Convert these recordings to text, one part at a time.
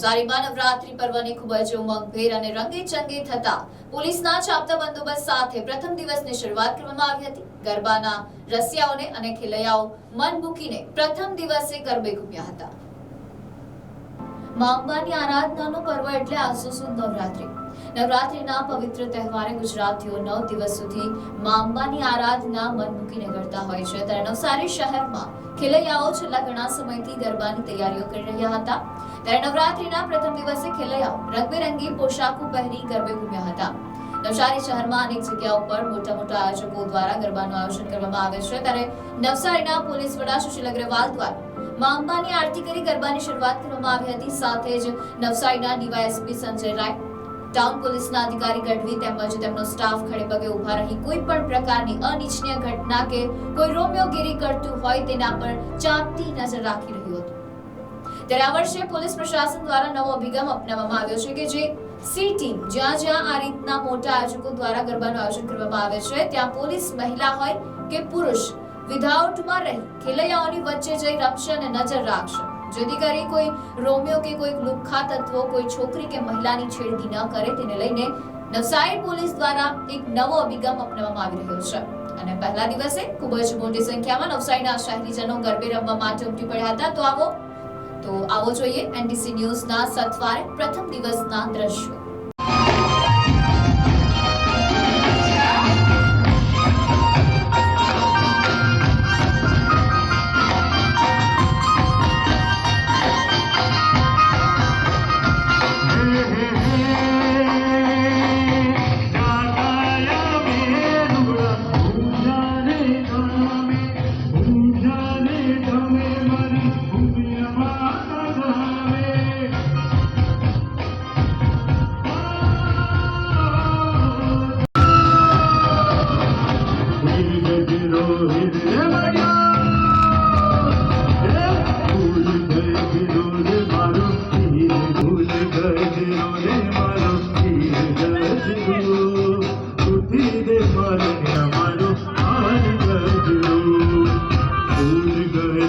નવસારીમાં નવરાત્રી પર્વની ખૂબ જ ઉમંગભેર અને રંગે થતા પોલીસના ચાપતા બંદોબસ્ત સાથે પ્રથમ દિવસની શરૂઆત કરવામાં આવી હતી. ગરબાના રસિયાઓને અને ખેલૈયાઓ મન મૂકીને પ્રથમ દિવસે ગરબે ઘૂમ્યા હતા. મા આરાધનાનો પર્વ એટલે આસો સુદ નવરાત્રી. નવરાત્રીના પવિત્ર તહેવારે ગુજરાતીઓ નવ દિવસ સુધી મા આરાધના મન મૂકીને કરતા હોય છે. ત્યારે નવસારી શહેરમાં ખેલૈયાઓ છેલ્લા ઘણા સમયથી ગરબાની તૈયારીઓ કરી રહ્યા હતા. ત્યારે નવરાત્રીના પ્રથમ દિવસે ખેલૈયાઓ રંગબેરંગી પોશાકો પહેરી ગરબે ઘૂમ્યા હતા. નવસારી શહેરમાં અનેક જગ્યાઓ પર મોટા મોટા આયોજકો દ્વારા ગરબાનું આયોજન કરવામાં આવે છે. ત્યારે નવસારીના પોલીસ વડા સુશીલ અગ્રવાલ દ્વારા મા આરતી કરી ગરબાની શરૂઆત કરવામાં આવી હતી. સાથે જ નવસારીના ડીવાયએસપી સંજય રાય, ટાઉન પોલીસના અધિકારી ગઢવી તેમજ તેમનો સ્ટાફ ખડે પગે ઊભા રહી કોઈ પણ પ્રકારની અનિચ્છનીય ઘટના કે કોઈ રોમિયોગીરી કરતું હોય તેના પર ચાંપતી નજર રાખી રહ્યું હતું. ત્યારે આ વર્ષે પોલીસ પ્રશાસન દ્વારા નવો અભિગમ અપનાવવામાં આવ્યો છે કે જે સી ટીમ જ્યાં જ્યાં આ રીતના મોટા આયોજકો દ્વારા ગરબાનું આયોજન કરવામાં આવે છે, ત્યાં પોલીસ મહિલા હોય કે પુરુષ વિધાઉટમાં રહી ખેલૈયાઓની વચ્ચે જઈ રમશે અને નજર રાખશે. જેથી કરી કોઈ રોમિયો કે કોઈ લુખ્ખા તત્વો, કોઈ છોકરી કે મહિલાની છેડતી ન કરે, તેને લઈને નવસારી પોલીસ દ્વારા એક નવો અભિગમ અપનાવવામાં આવી રહ્યો છે. અને પહેલા દિવસે ખૂબ જ મોટી સંખ્યામાં નવસારીના શહેરીજનો ગરબે રમવા માટે ઉમટી પડ્યા હતા. તો આવો તો આવો જોઈએ એનડીસી ન્યૂઝના સથવારે પ્રથમ દિવસના દ્રશ્યો.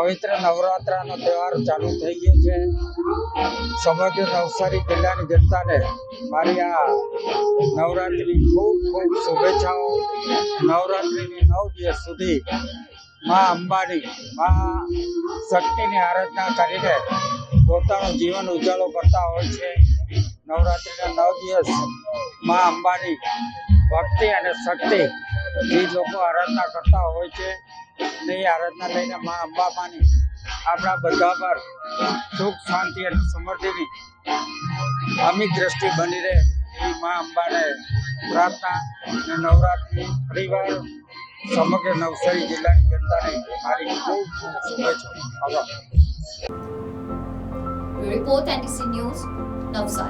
પવિત્ર નવરાત્રાનો તહેવાર ચાલુ થઈ ગયો છે. સમગ્ર નવસારી જિલ્લાની જનતાને મારી આ નવરાત્રિની ખૂબ ખૂબ શુભેચ્છાઓ. નવરાત્રિની નવ દિવસ સુધી મા અંબાની મા શક્તિની આરાધના કરીને પોતાનું જીવન ઉજાળો કરતા હોય છે. નવરાત્રિના નવ દિવસ મા અંબાની ભક્તિ અને શક્તિ જે લોકો આરાધના કરતા હોય છે. ને એ આરાધના લઈને મા અંબામાની આપણા બધા પર સુખ, શાંતિ અને સમૃદ્ધિની અમિત દ્રષ્ટિ બની રહે એવી મા અંબાને પ્રાર્થના અને નવરાત્રિ ફરીવાર સમગ્ર નવસારી જિલ્લાની જનતાને મારી ખૂબ ખૂબ શુભેચ્છાઓ. આભાર. Report NDC news Navsari